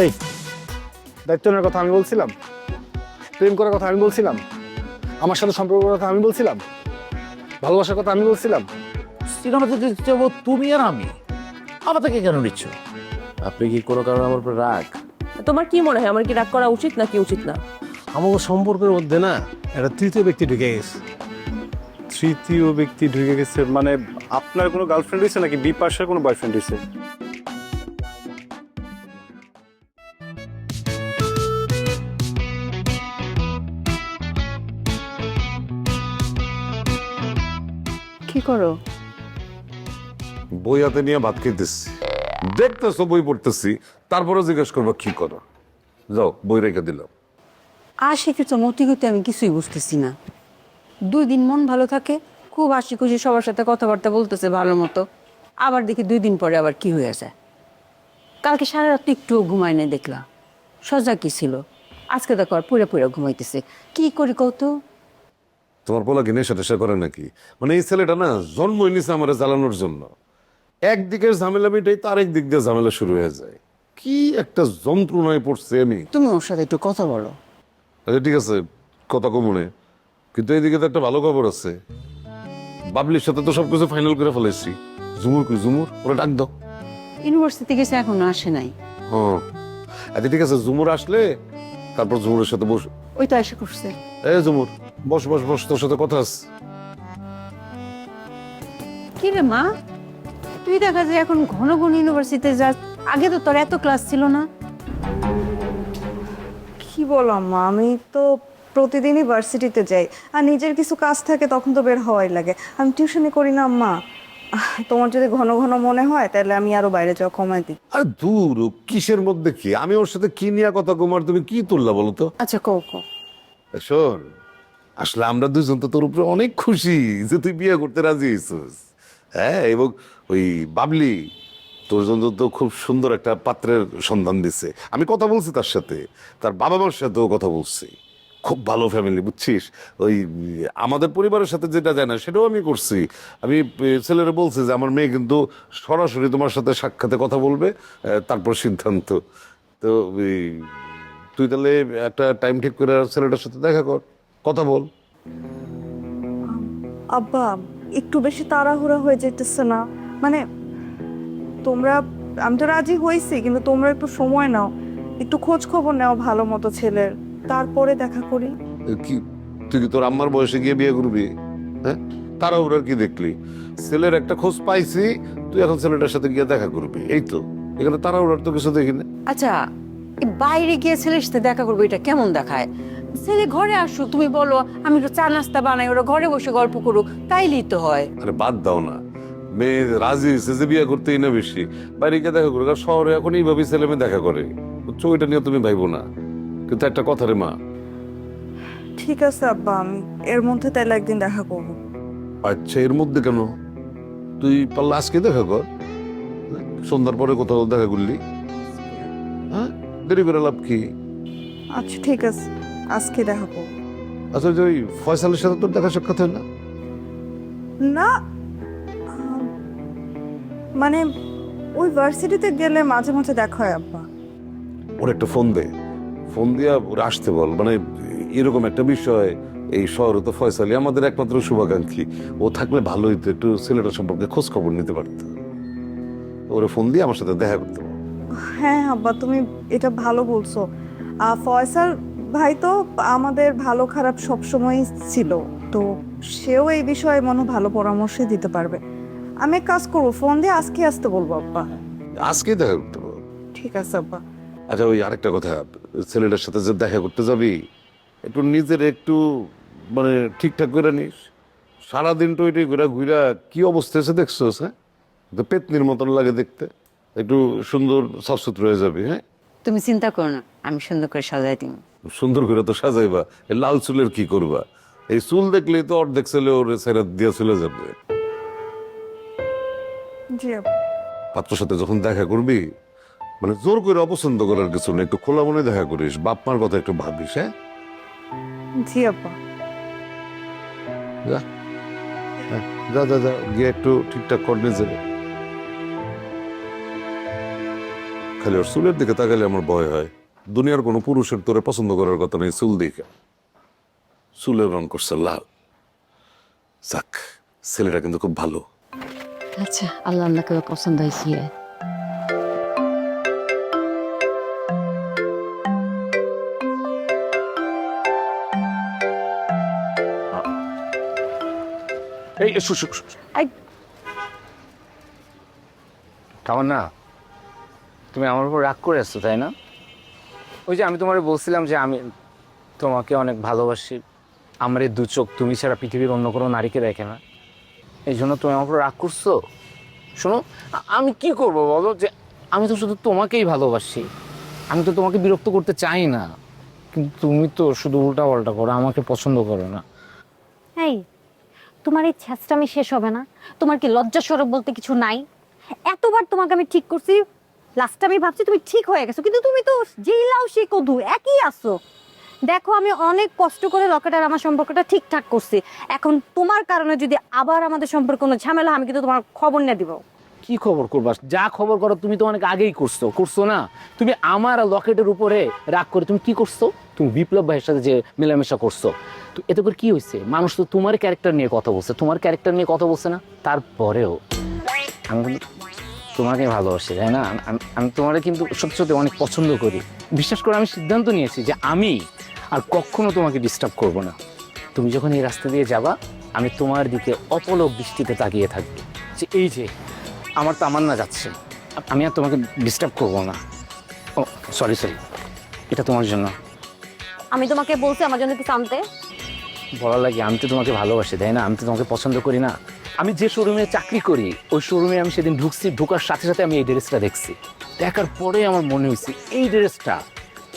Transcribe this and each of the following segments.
এই দায়িত্ব নেওয়ার কথা আমি বলছিলাম? প্রেম করার কথা আমি বলছিলাম? আমার সাথে সম্পর্ক কথা আমি বলছিলাম? ভালোবাসার কথা আমি বলছিলাম? সিনেমাতে তুমি আর আমি। আমার থেকে কেন নিচ্ছ? আপনি কি কোনো কারণে আমার উপর রাগ? তোমার কি মনে হয় আমার কি রাগ করা উচিত নাকি উচিত না? আমাদের সম্পর্কের মধ্যে না একটা তৃতীয় ব্যক্তি ঢুকে গেছে। তৃতীয় ব্যক্তি ঢুকে গেছে মানে আপনার কোনো গার্লফ্রেন্ড হয়েছে নাকি? বি পার্সের কোনো বয়ফ্রেন্ড হয়েছে? করো। বই হাতে নিয়ে ভাত খাইতেছি। দেখতেছো বই পড়তেছি তারপরে জিজ্ঞেস করব কি করো? যাও বই রেখে দিলাম। আর সেক্ষেত্রে মতিগতি আমি কিছুই বুঝতেছি না। দুই দিন মন ভালো থাকে খুব হাসি খুশি সবার সাথে কথাবার্তা বলতেছে ভালো মতো। আবার দেখি দুই দিন পরে আবার কি হয়ে যায় কালকে সারা রাত একটুও ঘুমায় নাই দেখলাম। সজা কি ছিল? আজকে দেখো আর পুরে পুরে ঘুমাইতেছে। কি করি কত তোমার পোলা কি নেশা টেশা করে নাকি? মানে এই ছেলেটা না জন্মই নিছে আমার জ্বালানোর জন্য। একদিকের ঝামেলা মিটাই তার একদিক দিয়ে ঝামেলা শুরু হয়ে যায়। কি একটা যন্ত্রণায় পড়ছে আমি। তুমি ওর সাথে একটু কথা বলো। আচ্ছা ঠিক আছে কথা কমনে কিন্তু এইদিকে তো একটা ভালো খবর আছে। বাবলির সাথে তো সবকিছু ফাইনাল করে ফেলেছি। ঝুমুর কি ঝুমুর? ওরা ডাক দাও। ইউনিভার্সিটি গেছে এখনও আসে নাই। হ্যাঁ আচ্ছা ঠিক আছে ঝুমুর আসলে তারপর ঝুমুরের সাথে বস। ওই তো এসে করছে। এ ঝুমুর বস বস বস তোর সাথে কথা আছে। কি রে মা? তুই দেখা যায় এখন ঘন ঘন ইউনিভার্সিটিতে যাস। আগে তো তোর এত ক্লাস ছিল না। কি বলো আম্মা আমি তো প্রতিদিনই ভার্সিটিতে যাই। আর নিজের কিছু কাজ থাকে তখন তো বের হওয়াই লাগে। আমি টিউশনি করি না আহ, তোমার যদি ঘন ঘন মনে হয় তাহলে আমি আরও বাইরে যাওয়া কমাই দিই। আরে দূর ও কিসের মধ্যে কি? আমি ওর সাথে কি নিয়ে কথা কুমার তুমি কি তুললা বলো তো? আচ্ছা কও কও। শোন আসলে আমরা দুজন তো তোর উপরে অনেক খুশি যে তুই বিয়ে করতে রাজি হয়েছিস। হ্যাঁ এবং ওই বাবলি তোর জন্য তো খুব সুন্দর একটা পাত্রের সন্ধান দিছে। আমি কথা বলছি তার সাথে তার বাবা মার সাথেও কথা বলছি। খুব ভালো ফ্যামিলি বুঝছিস? ওই, আমাদের পরিবারের সাথে যেটা যায় না, সেটাও আমি করছি। আমি ছেলেরা বলছি যে, আমার মেয়ে কিন্তু সরাসরি তোমার সাথে সাক্ষাতে কথা বলবে তারপর সিদ্ধান্ত। তো তুই তাহলে একটা টাইম ঠিক করে ছেলেটার সাথে দেখা কর, কথা বল। আব্বা, একটু বেশি তাড়াহুড়া হয়ে যেতেছে না। মানে তোমরা, আমি তো রাজি হয়েছি কিন্তু তোমরা একটু সময় নাও। একটু খোঁজ খবর নাও ভালো মতো ছেলের। তারপরে দেখা করি। কি তুই কি তোর আম্মার বয়সে গিয়ে বিয়ে করবি? হ্যাঁ? তারা ওরা কি দেখলি? ছেলের একটা খোঁজ পাইছি তুই এখন ছেলেটার সাথে গিয়ে দেখা করবি। এই তো এখানে তারা ওরার তো কিছু দেখি না। আচ্ছা বাইরে গিয়ে ছেলের সাথে দেখা করব এটা কেমন দেখায়? ছেলে ঘরে আসুক তুমি বলো আমি একটু চা নাস্তা বানাই ওরা ঘরে বসে গল্প করুক তাইলেই তো হয়। আরে বাদ দাও না। মেয়ে রাজি হয়েছে যে বিয়ে করতেই না বেশি। বাইরে গিয়ে দেখা করুক আর শহরে এখন এইভাবেই ছেলে মেয়ে দেখা করে। বুঝছ ওইটা নিয়ে তুমি ভাইবো না। কিন্তু একটা কথা রে মা। ঠিক আছে আব্বা আমি এর মধ্যে তাহলে একদিন দেখা করব। আচ্ছা এর মধ্যে কেন? তুই পারলে আজকে দেখা কর। সন্ধ্যার পরে কোথাও দেখা করলি। হ্যাঁ? দেরি করে লাভ কি? আচ্ছা ঠিক আছে আজকে দেখা করব। আচ্ছা ওই যে ওই ফয়সালের সাথে তোর দেখা সাক্ষাৎ হয় না? না মানে ওই ভার্সিটিতে গেলে মাঝে মাঝে দেখা হয় আব্বা। ওর একটা ফোন দে। ফোন দিয়া ওরা আসতে বল। মানে এরকম একটা বিষয় এই শহরে তো ফয়সালি আমাদের একমাত্র শুভাকাঙ্ক্ষী। ও থাকলে ভালো হইতো একটু ছেলেটার সম্পর্কে খোঁজ খবর নিতে পারতো। ওরা ফোন দিয়ে আমার সাথে দেখা করতে হ্যাঁ আব্বা তুমি এটা ভালো বলছো। আহ, ফয়সাল ভাই তো আমাদের ভালো খারাপ সবসময় ছিল। তো সেও এই বিষয়ে মনে ভালো পরামর্শ দিতে পারবে। আমি এক কাজ করব ফোন দিয়ে আজকে আসতে বলব আব্বা। আজকেই দেখা করতে ঠিক আছে আব্বা। আচ্ছা ওই আরেকটা কথা। ছেলেটার সাথে যে দেখা করতে যাবি একটু নিজের একটু মানে ঠিকঠাক করে নিস। সারাদিন টইটই ঘুরা ঘুরা কি অবস্থা এসে দেখছ হ্যাঁ? তো পেতনির মতন লাগে দেখতে। একটু সুন্দর সাফসুতর হয়ে যাবে হ্যাঁ? তুমি চিন্তা করো না আমি সুন্দর করে সাজাই দিব সুন্দর করে তো সাজাইবা এই লাল চুলের কি করবা? এই চুল দেখলেই তো অর্ধেক ছেলে ওর সেরা দিয়ে চলে যাবে। জি পাত্রর সাথে যখন দেখা করবি মানে জোর করে অপছন্দ করার কিছু নেই একটু খোলা মনে দেখা করিস বাপ মার কথা একটু ভাবিস হ্যাঁ? জি আপা। যা। হ্যাঁ, যা যা যা গিয়ে একটু ঠিকঠাক করে যাবে। খালি ওর চুলের দিকে তাকালে আমার ভয় হয়। দুনিয়ার কোনো পুরুষের তোরে পছন্দ করার কথা নেই চুল দেখে। চুলের রং করছে লাল। যাক ছেলেটা কিন্তু খুব ভালো। আচ্ছা আল্লাহ আল্লাহকে পছন্দ হয়েছে। এই শু শু শু, শু। আই না তুমি আমার উপর রাগ করে আসছো তাই না? ওই যে আমি তোমারে বলছিলাম যে আমি তোমাকে অনেক ভালোবাসি। আমার এই দু চোখ তুমি ছাড়া পৃথিবীর অন্য কোনো নারীকে দেখে না। এই জন্য তুমি আমার উপর রাগ করছ? শোনো আমি কি করব বলো যে আমি তো শুধু তোমাকেই ভালোবাসি। আমি তো তোমাকে বিরক্ত করতে চাই না। কিন্তু তুমি তো শুধু উল্টা পাল্টা করো আমাকে পছন্দ করো না। এই তোমার এই ছ্যাঁচটামি শেষ হবে না? তোমার কি লজ্জা সরব বলতে কিছু নাই? এতবার তোমাকে আমি ঠিক করছি লাস্টে আমি ভাবছি তুমি ঠিক হয়ে গেছো, কিন্তু তুমি তো যেই লাও সে কদু, একই আছো। দেখো, আমি অনেক কষ্ট করে লকেট আর আমার সম্পর্কটা ঠিকঠাক করছি। এখন তোমার কারণে যদি আবার আমাদের সম্পর্কে কোনো ঝামেলা আমি কিন্তু তোমার খবর নিয়ে দিব। কি খবর করবা? যা খবর করো, তুমি তো অনেক আগেই করছ। করছ না? তুমি আমার লকেটের উপরে রাগ করে তুমি কি করছ? তুমি বিপ্লব ভাইয়ের সাথে যে মেলামেশা করছ, তো এতে করে কি হয়েছে? মানুষ তো তোমার ক্যারেক্টার নিয়ে কথা বলছে, তোমার ক্যারেক্টার নিয়ে কথা বলছে না? তারপরেও, আমি তোমাকে ভালোবাসি, তাই না? আমি- আমি তোমার কিন্তু সত্যি সত্যি অনেক পছন্দ করি। বিশ্বাস করে, আমি সিদ্ধান্ত নিয়েছি যে আমি আর কখনো তোমাকে ডিস্টার্ব করব না। তুমি যখন এই রাস্তা দিয়ে যাবা, আমি তোমার দিকে অপলক দৃষ্টিতে তাকিয়ে থাকব। যে এই যে, আমার তামান্না যাচ্ছে, আমি আর তোমাকে ডিস্টার্ব করব না। ও সরি সরি এটা তোমার জন্য। আমি তোমাকে বলছি আমার জন্য কিছু আনতে। বলা লাগে আমি তো তোমাকে ভালোবাসি তাই না? আমি তো তোমাকে পছন্দ করি না। আমি যে শোরুমে চাকরি করি ওই শোরুমে আমি সেদিন ঢুকছি ঢোকার সাথে সাথে আমি এই ড্রেসটা দেখছি। দেখার পরে আমার মনে হয়েছে এই ড্রেসটা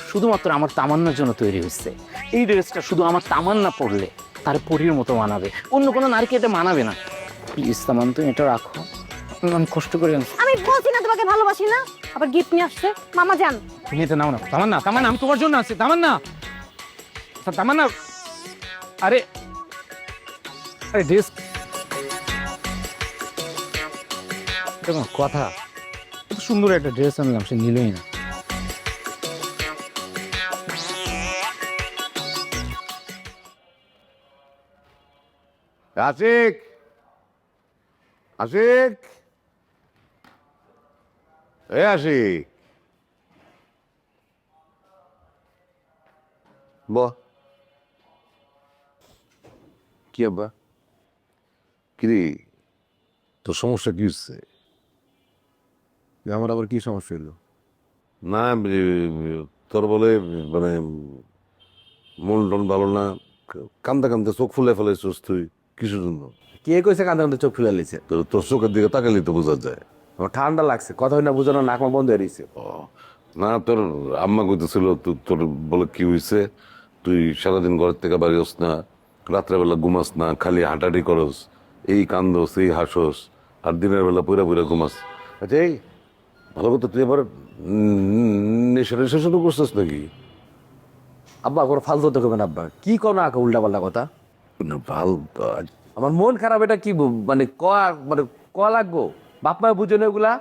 শুধুমাত্র আমার তামান্নার জন্য তৈরি হয়েছে। এই ড্রেসটা শুধু আমার তামান্না পড়লে তার পরীর মতো মানাবে। অন্য কোনো নারীকে এটা মানাবে না। প্লিজ তামান তুমি এটা রাখো। আমি কষ্ট করে আমি বলছি না তোমাকে ভালোবাসি না আবার গিফট নিয়ে আসছে। মামা যান। তুমি এটা নাও না। তামান্না তামান্না আমি তোমার জন্য আছি তামান্না! তামান্না আরে আরে ড্রেস এটা কথা। এত সুন্দর একটা ড্রেস আনলাম সে নিলই না। আশিক আশিক এ আশিক ব কি আব্বা? কিরে? তোর সমস্যা কি হচ্ছে? আমার আবার কি সমস্যা হলো না তোর বলে মানে মন টন ভালো না কান্দা কান্দা চোখ ফুলে ফেলেছিস তুই কিসের জন্য? কে কইছে কান্দা কান্দা চোখ ফুলে লিছে তোর তোর চোখের দিকে তাকালেই তো বোঝা যায়। আমার ঠান্ডা লাগছে কথা না বোঝানো নাক বন্ধ হয়ে রয়েছে না তোর আম্মা কইতেছিল তোর বলে কি হয়েছে তুই সারাদিন ঘর থেকে বাড়ি হস না রাত্রেবেলা ঘুমাস না খালি হাঁটাহাঁটি করস এই কান্দস এই হাসস আর দিনের বেলা পুরা পুরা ঘুমাস। আচ্ছা এই ভালো কথা তুই এবার নেশা নেশা শুরু করছিস নাকি? আব্বা কোনো ফালতু তো করবেন আব্বা। কি কো না উল্টা পাল্টা কথা? না ভালো আমার মন খারাপ এটা কি মানে ক মানে ক লাগবো? বাপ মায় বুঝে না ওগুলা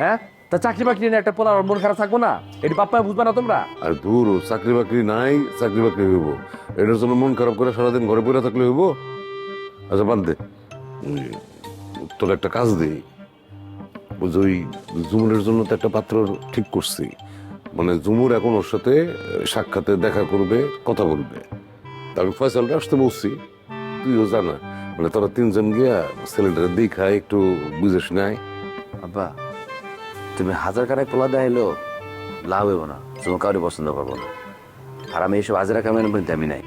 হ্যাঁ? তা চাকরি বাকরি নিয়ে একটা পোলার মন খারাপ থাকব না? এটি বাপ মায় বুঝবে না তোমরা? আর দূর চাকরি বাকরি নাই চাকরি বাকরি হইব। এটার জন্য মন খারাপ করে সারাদিন ঘরে পড়ে থাকলে হইব? আচ্ছা বাদ দে। তোর একটা কাজ দিই। ওই জুমুরের জন্য তো একটা পাত্র ঠিক করছি। মানে জুমুর এখন ওর সাথে সাক্ষাতে দেখা করবে, কথা বলবে। তা আমি ফয়সালটা আসতে বলছি। তুইও জানা। মানে তোরা তিনজন গিয়া ছেলেটার দেখা একটু বুঝেস নাই আব্বা, তুমি হাজার কানায় পোলা দেয় লাভ হইব না। তুমি কাউরে পছন্দ করব না। আর আমি এসব আজরা কামের মধ্যে আমি নাই।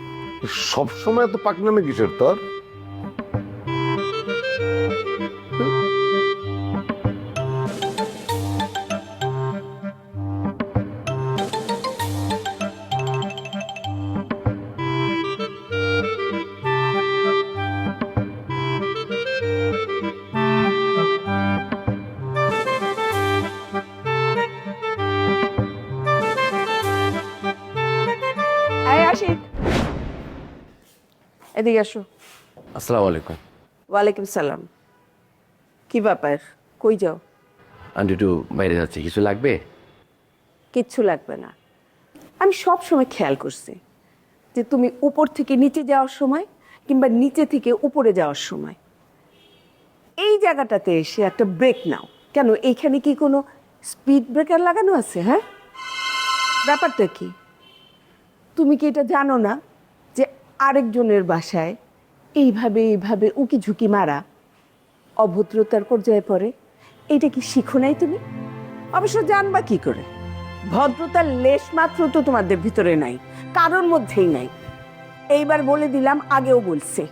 সবসময় তো পাকনামে কিসের তোর? এদিকে আসো। আসসালামু আলাইকুম। ওয়ালাইকুম সালাম। কি ব্যাপার? কই যাও? আন্টি একটু বাইরে যাচ্ছি কিছু লাগবে? কিচ্ছু লাগবে না। আমি সব সময় খেয়াল করছি যে তুমি উপর থেকে নিচে যাওয়ার সময় কিংবা নিচে থেকে উপরে যাওয়ার সময়। এই জায়গাটাতে এসে একটা ব্রেক নাও। কেন? এইখানে কি কোনো স্পিড ব্রেকার লাগানো আছে হ্যাঁ? ব্যাপারটা কি? তুমি কি এটা জানো না? আরেকজনের বাসায় এইভাবে এইভাবে উকি ঝুঁকি মারা অভদ্রতার পর্যায়ে পড়ে এটা কি শিখো নাই তুমি? অবশ্য জানবা কি করে? ভদ্রতার লেশ মাত্র তো তোমাদের ভিতরে নাই কারোর মধ্যেই নাই। এইবার বলে দিলাম আগেও বলছে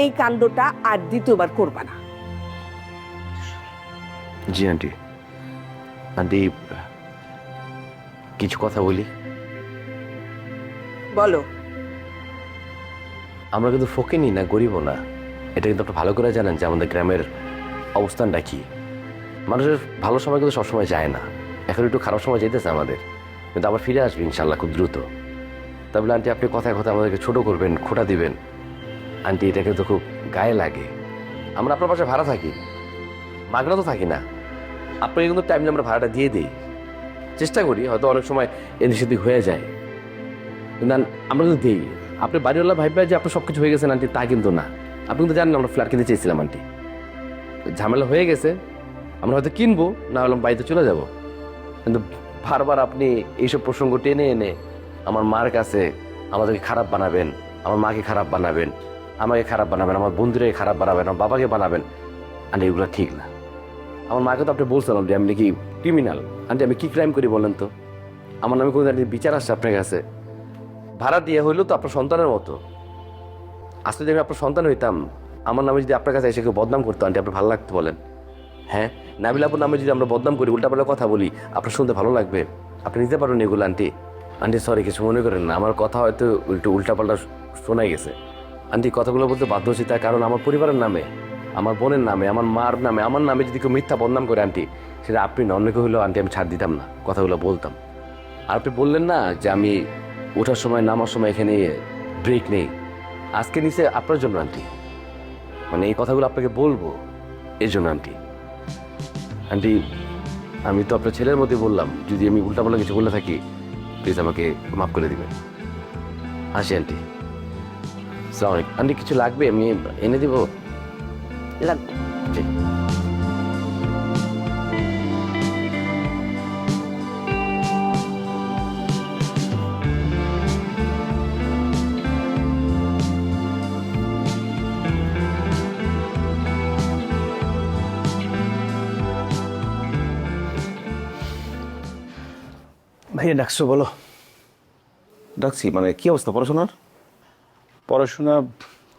এই কাণ্ডটা আর দ্বিতীয়বার করবা না। জি আন্টি। আন্টি কিছু কথা বলি? বলো। আমরা কিন্তু ফকিনি না, গরিবও না। এটা কিন্তু আপনি ভালো করে জানেন যে আমাদের গ্রামের অবস্থানটা কি। মানুষের ভালো সময় কিন্তু সবসময় যায় না। এখন একটু খারাপ সময় যেতেছে আমাদের। কিন্তু আবার ফিরে আসবে ইনশাল্লাহ খুব দ্রুত। তাহলে আন্টি, আপনি কথায় কথা আমাদেরকে ছোটো করবেন, খোটা দিবেন। আন্টি, এটা কিন্তু খুব গায়ে লাগে। আমরা আপনার পাশে ভাড়া থাকি। মাগনা তো থাকি না। আপনাকে কিন্তু টাইমলি আমরা ভাড়াটা দিয়ে দিই। চেষ্টা করি, হয়তো অনেক সময় এদিক সেদিক হয়ে যায়। কিন্তু আমরা কিন্তু দিই। আপনি বাড়িওয়ালা ভাইবা যে আপনার সব কিছু হয়ে গেছেন আন্টি, তা কিন্তু না। আপনি কিন্তু জানেন আমরা ফ্ল্যাট কিনতে চেয়েছিলাম, আন্টি। ঝামেলা হয়ে গেছে, আমরা হয়তো কিনবো, না হলে বাড়িতে চলে যাব। কিন্তু বারবার আপনি এইসব প্রসঙ্গ টেনে এনে আমার মার কাছে আমাদেরকে খারাপ বানাবেন, আমার মাকে খারাপ বানাবেন, আমাকে খারাপ বানাবেন, আমার বন্ধুরাকে খারাপ বানাবেন, আমার বাবাকে বানাবেন, আন্টি, এগুলো ঠিক না। আমার মাকে তো আপনি বলছেন অলরেডি আমি নাকি ক্রিমিনাল আন্টি, আমি কি ক্রাইম করি বলেন তো? আমার নামে কোনো বিচার আসছে আপনার কাছে? ভাড়া দিয়ে হইলেও তো আপনার সন্তানের মতো। আসলে যদি আমি আপনার সন্তান হইতাম, আমার নামে যদি আপনার কাছে এসে কেউ বদনাম করতো, আন্টি আপনার ভালো লাগতো বলেন। হ্যাঁ নাবিল আপুর নামে যদি আমরা বদনাম করি উল্টাপাল্টা কথা বলি, আপনার শুনতে ভালো লাগবে। আপনি নিতে পারেন এগুলো, আন্টি। আন্টি সরি কিছু মনে করেন না। আমার কথা হয়তো একটু উল্টাপাল্টা শোনাই গেছে। আন্টি, কথাগুলো বলতে বাধ্য হচ্ছি তার কারণ আমার পরিবারের নামে, আমার বোনের নামে, আমার মার নামে, আমার নামে যদি কেউ মিথ্যা বদনাম করে, আন্টি, সেটা আপনি না অন্য কেউ হলেও, আন্টি, আমি ছাড় দিতাম না। কথাগুলো বলতাম। আর আপনি বললেন না যে আমি ওঠার সময়, নামার সময় এখানে ব্রেক নেই। আজকে নিচে আপনার জন্য, আন্টি। মানে এই কথাগুলো আপনাকে বলব, এর জন্য, আন্টি। আন্টি, আমি তো আপনার ছেলের মধ্যে বললাম, যদি আমি উল্টাপাল্টা কিছু বলে থাকি প্লিজ আমাকে মাফ করে দেবেন। আসি, আন্টি। সালাম আলাইকুম আন্টি, কিছু লাগবে? আমি এনে দেবো? লাগবে। জি ডাকছো বলো। ডাকছি মানে কি অবস্থা পড়াশোনার? পড়াশোনা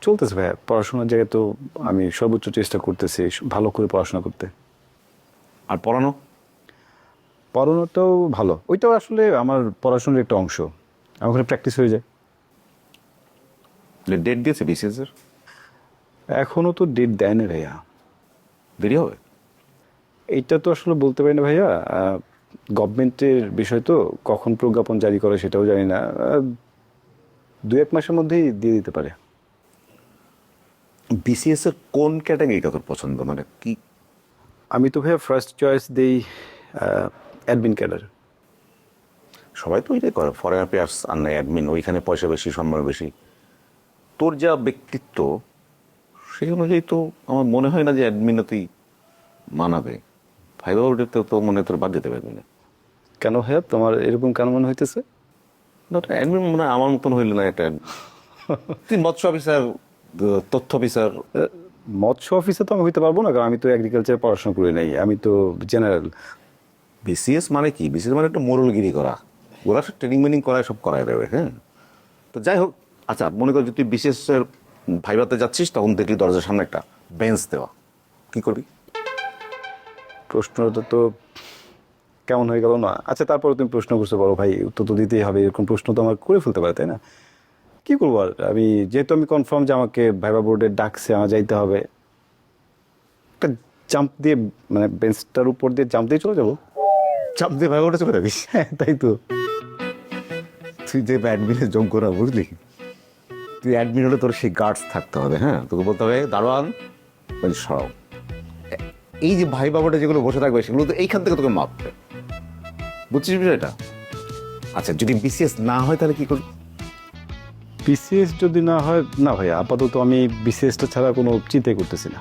চলতেছে ভাইয়া। পড়াশোনার জায়গায় তো আমি সর্বোচ্চ চেষ্টা করতেছি ভালো করে পড়াশোনা করতে। আর পড়ানো? পড়ানোটাও ভালো। ওইটাও আসলে আমার পড়াশোনার একটা অংশ। আমার ওখানে প্র্যাকটিস হয়ে যায়। ডেট দিয়েছে বিসিএস এর? এখনও তো ডেট দেয় না ভাইয়া। দেরি হবে? এইটা তো আসলে বলতে পারি না ভাইয়া। গভর্নমেন্টের বিষয় তো কখন প্রজ্ঞাপন জারি করে সেটাও জানি না। দু এক মাসের মধ্যেই দিয়ে দিতে পারে। বিসিএস এর কোন ক্যাটাগরিটা তোর পছন্দ? মানে কি? আমি তো ভাইয়া ফার্স্ট চয়েস দিই অ্যাডমিন ক্যাডার সবাই তো ওইটাই করে। ফরেন অ্যাফেয়ার্স আর না অ্যাডমিন ওইখানে পয়সা বেশি সম্মান বেশি। তোর যা ব্যক্তিত্ব সেই অনুযায়ী তো আমার মনে হয় না যে অ্যাডমিনে তুই মানাবে। ফাইবার ওটাতে তো মনে তোর বাদ দিতে পারবি না। কেন ভাইয়া? তোমার এরকম কেন মনে হইতেছে? অ্যাডমিন মনে হয় আমার মতন হইল না একটা। তুই মৎস্য অফিসার তথ্য অফিসার। মৎস্য অফিসে তো আমি হইতে পারব না কারণ আমি তো এগ্রিকালচার পড়াশোনা করি নাই আমি তো জেনারেল বিসিএস মানে কি? বিসিএস মানে একটা মোরলগিরি করা। ওরা সব ট্রেনিং মেনিং করায় সব করায় দেবে হ্যাঁ? তো যাই হোক আচ্ছা মনে কর যদি তুই বিসিএস এর ভাইবাতে যাচ্ছিস তখন দেখলি দরজার সামনে একটা বেঞ্চ দেওয়া। কি করবি? প্রশ্নটা তো কেমন হয়ে গেল না। আচ্ছা তারপরে তুমি প্রশ্ন করছ বড় ভাই উত্তর তো দিতেই হবে এরকম প্রশ্ন তো আমার করে ফেলতে পারে তাই না? কি করব আর? আমি যেহেতু আমি কনফার্ম যে আমাকে ভাইবা বোর্ডে ডাকছে আমার যাইতে হবে। একটা জাম্প দিয়ে মানে বেঞ্চটার উপর দিয়ে জাম্প দিয়ে চলে যাব। জাম্প দিয়ে ভাইবাটা চলে যাবি? হ্যাঁ তাই তো। তুই যে ব্যাডমিন্টন যোগ্য না বুঝলি? তুই অ্যাডমিন হলে তোর সেই গার্ডস থাকতে হবে হ্যাঁ? তোকে বলতে হবে দারোয়ান ওই সরাও এই যে ভাই বাবাটা যেগুলো বসে থাকবে সেগুলো তো এইখান থেকে তোকে মাপবে। বুঝছিস বিষয়টা? আচ্ছা যদি বিসিএস না হয় তাহলে কি করবি বিসিএস যদি না হয় না ভাই আপাতত আমি বিসিএসটা ছাড়া কোনো চিন্তাই করতেছি না।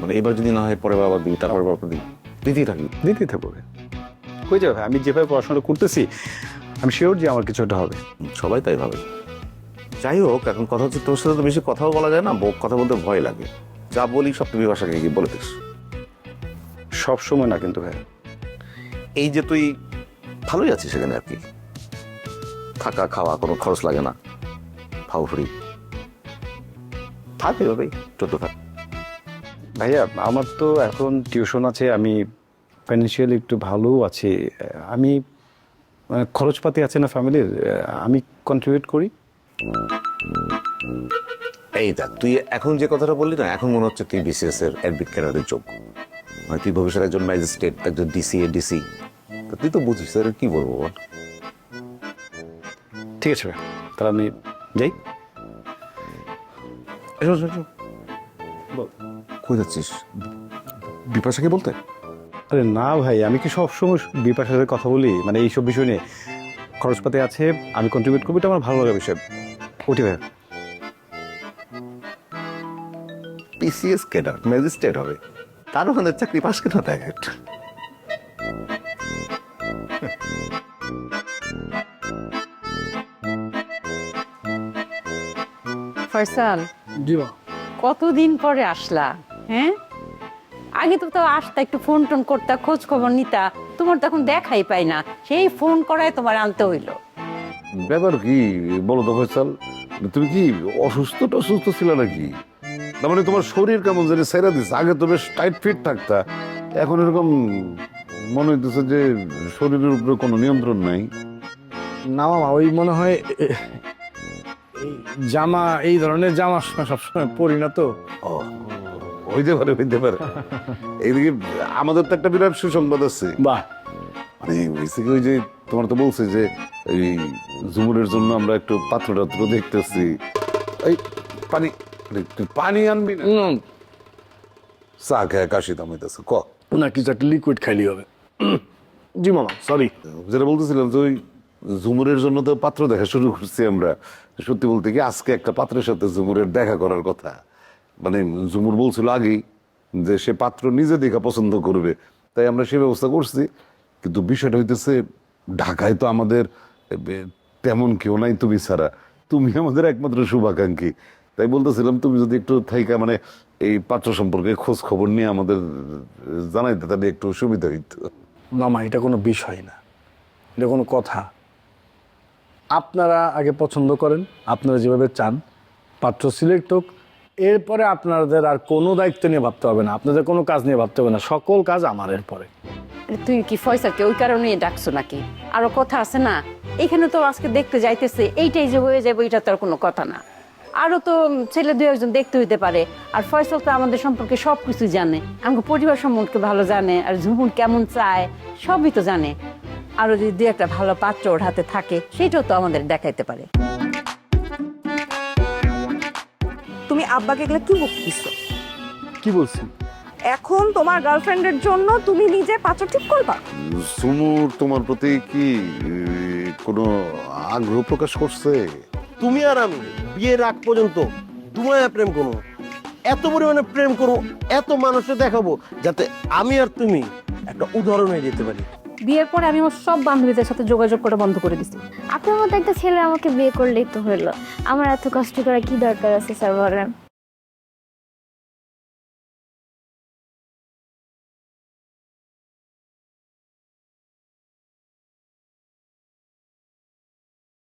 মানে এবার যদি না হয় পরে বাবা দিবি তারপরে বাবা দিবি। দিতেই থাকবি। দিতেই থাকব ভাই। হয়ে যাবে আমি যেভাবে পড়াশোনা করতেছি আমি শিওর যে আমার কিছু একটা হবে। সবাই তাই ভাবে। যাই হোক এখন কথা হচ্ছে তোর সাথে তো বেশি কথাও বলা যায় না কথা বলতে ভয় লাগে। যা বলি সব তুমি ভাষাকে গিয়ে বলে দিস। সব সময় না কিন্তু ভাই। এই যে তুই ভালোই আছিস সেখানে আর কি। থাকা, খাওয়া, কোনো খরচ লাগে না। ফাউ ফ্রি। থাক এভাবেই, চোদ্দ থাক ভাইয়া, আমার তো এখন টিউশন আছে, আমি ফাইন্যান্সিয়ালি একটু ভালো আছি। আমি মানে খরচপাতি আছে না ফ্যামিলির আমি কন্ট্রিবিউট করি। এই দেখ তুই এখন যে কথাটা বললি না এখন মনে হচ্ছে তুই বিসিএস এর অ্যাডমিট ক্যাডারের যোগ্য। মানে তুই ভবিষ্যতে একজন ম্যাজিস্ট্রেট একজন ডিসি এ ডিসি তুই তো বুঝিস স্যার কি বলব বল? ঠিক আছে তাহলে আমি যাই। কই যাচ্ছিস? বিপাশাকে বলতে? আরে না ভাই আমি কি সবসময় বিপার সাথে কথা বলি? মানে এইসব বিষয় নিয়ে খরচপাতি আছে আমি কন্ট্রিবিউট করব এটা আমার ভালো লাগা বিষয়। ওটি ভাই। পিসিএস ক্যাডার ম্যাজিস্ট্রেট হবে। তার ওখানে চাকরি পাস কেন দেখ ফয়সাল কতদিন পরে আসলা হ্যাঁ? আগে তো তাও আসতা একটু ফোন টোন করতা খোঁজ খবর নিতা। তোমার তখন দেখাই পাই না। সেই ফোন করায় তোমার আনতে হইল। ব্যাপার কি বলো তো ফয়সাল তুমি কি অসুস্থ টসুস্থ ছিল নাকি? না মানে তোমার শরীর কেমন জানি সেরা দিস আগে তো বেশ টাইট ফিট থাকতা। এখন এরকম মনে হইতেছে যে শরীরের উপরে কোনো নিয়ন্ত্রণ নাই। না মামা ওই মনে হয় এ- এই জামা এই ধরনের জামা সবসময় পরি না তো। ও হইতে পারে হইতে পারে। এইদিকে আমাদের তো একটা বিরাট সুসংবাদ আছে। বাহ। মানে হয়েছে ওই যে তোমার তো বলছে যে এই ঝুমুরের জন্য আমরা একটু পাত্র টাত্র দেখতেছি। এই পানি একটু পানি আনবি না। চা খেয়ে কাশি থামাইতেছে ক? না কিছু একটা লিকুইড খাইলি হবে। জি মামা সরি যেটা বলতেছিলাম যে ওই ঝুমুরের জন্য তো পাত্র দেখা শুরু করছি আমরা। সত্যি বলতে কি আজকে একটা পাত্রের সাথে ঝুমুরের দেখা করার কথা। মানে ঝুমুর বলছিল আগেই যে সে পাত্র নিজে দেখা পছন্দ করবে। তাই আমরা সে ব্যবস্থা করছি। কিন্তু বিষয়টা হইতেছে ঢাকায় তো আমাদের তেমন কেউ নাই তুমি ছাড়া। তুমি আমাদের একমাত্র শুভাকাঙ্ক্ষী। তাই বলতেছিলাম তুমি যদি একটু থাইকা মানে এই পাত্র সম্পর্কে খোঁজ খবর নিয়ে আমাদের জানাইতে তাহলে একটু সুবিধা হইতো। মামা এটা কোনো বিষয় না। এটা কোনো কথা। আপনারা আগে পছন্দ করেন আপনারা যেভাবে চান পাত্র সিলেক্ট হোক। এরপরে আপনাদের আর কোনো দায়িত্ব নিয়ে ভাবতে হবে না আপনাদের কোনো কাজ নিয়ে ভাবতে হবে না সকল কাজ আমার এরপরে। তুই কি ফয়সালকে ওই কারণে ডাকছো নাকি? আরও কথা আছে না? এখানে তো আজকে দেখতে যাইতেছে এইটাই যে হয়ে যাবে এটা তো আর কোনো কথা না। আরও তো ছেলে দুই একজন দেখতে হইতে পারে। আর ফয়সাল তো আমাদের সম্পর্কে সব কিছু জানে। আমাকে পরিবার সম্পর্কে ভালো জানে আর ঝুমুর কেমন চায় সবই তো জানে। আরও যদি দুই একটা ভালো পাত্র ওর হাতে থাকে সেটাও তো আমাদের দেখাইতে পারে। তুমি আব্বাকে এগুলো কি বকতেছো কি বলছি? এখন তোমার গার্লফ্রেন্ডের জন্য তুমি নিজে পাত্র ঠিক করবা? সুমুর তোমার প্রতি কি কোনো আগ্রহ প্রকাশ করছে? তুমি আর আমি বিয়ের আগ পর্যন্ত দুমায়া প্রেম করব এত পরিমাণে প্রেম করব এত মানুষকে দেখাবো যাতে আমি আর তুমি একটা উদাহরণ হয়ে যেতে পারি। বিয়ের পরে আমি আমার সব বান্ধবীদের সাথে যোগাযোগ করা বন্ধ করে দিছি। আপনার মতো একটা ছেলে আমাকে বিয়ে করলেই তো হলো। আমার এত কষ্ট করা কি দরকার আছে স্যার বলেন?